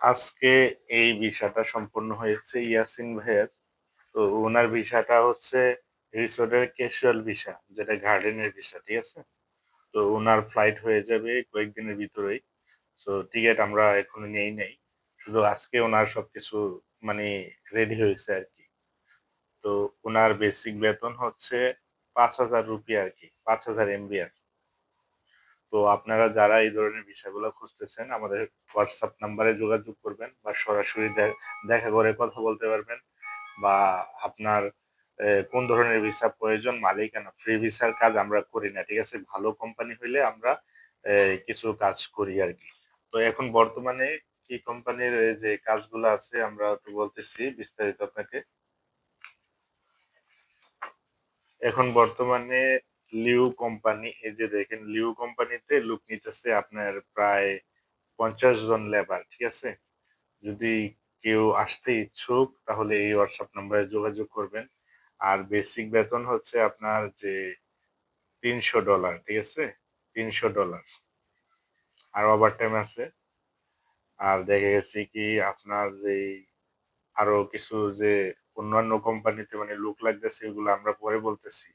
আজকে এই ভিসাটা সম্পন্ন হয়েছে ইয়াসিন ভাইয়ের। তো ওনার ভিসাটা হচ্ছে রিসোর্টের ক্যাশুয়াল ভিসা, যেটা গার্ডেনের ভিসা, ঠিক আছে? তো ওনার ফ্লাইট হয়ে যাবে কয়েকদিনের ভিতরেই। তো টিকিট আমরা এখনও নেই নেই, শুধু আজকে ওনার সবকিছু মানে রেডি হয়েছে আর কি। তো ওনার বেসিক বেতন হচ্ছে পাঁচ হাজার রুপি আর কি, পাঁচ হাজার এমবি আর তো আপনারা যারা এই ধরনের বিষয়গুলো খুঁজতেছেন, আমাদের হোয়াটসঅ্যাপ নাম্বারে যোগাযোগ করবেন বা সরাসরি দেখা করে কথা বলতে পারবেন বা আপনার কোন ধরনের ভিসা প্রয়োজন, মালিকানা ফ্রি ভিসার কাজ আমরা করি না, ঠিক আছে? ভালো কোম্পানি হইলে আমরা কিছু কাজ করি আর কি। তো এখন বর্তমানে কি কোম্পানির যে কাজগুলো আছে, আমরা একটু বলতেছি বিস্তারিত আপনাকে। এখন বর্তমানে লিউ কোম্পানি, এই যে দেখেন, লিউ কোম্পানিতে লুক নিতেছে আপনার প্রায় পঞ্চাশ জন লেবার ঠিক আছে? যদি কেউ আসতে ইচ্ছুক, তাহলে এই হোয়াটসঅ্যাপ নাম্বারে যোগাযোগ করবেন। আর বেসিক বেতন হচ্ছে আপনার যে তিনশো ডলার ঠিক আছে? তিনশো ডলার আর ওভার টাইম আছে। আর দেখা গেছে কি, আপনার যে আরও কিছু যে অন্যান্য কোম্পানিতে মানে লুক লাগতেছে, এগুলো আমরা পরে বলতেছি।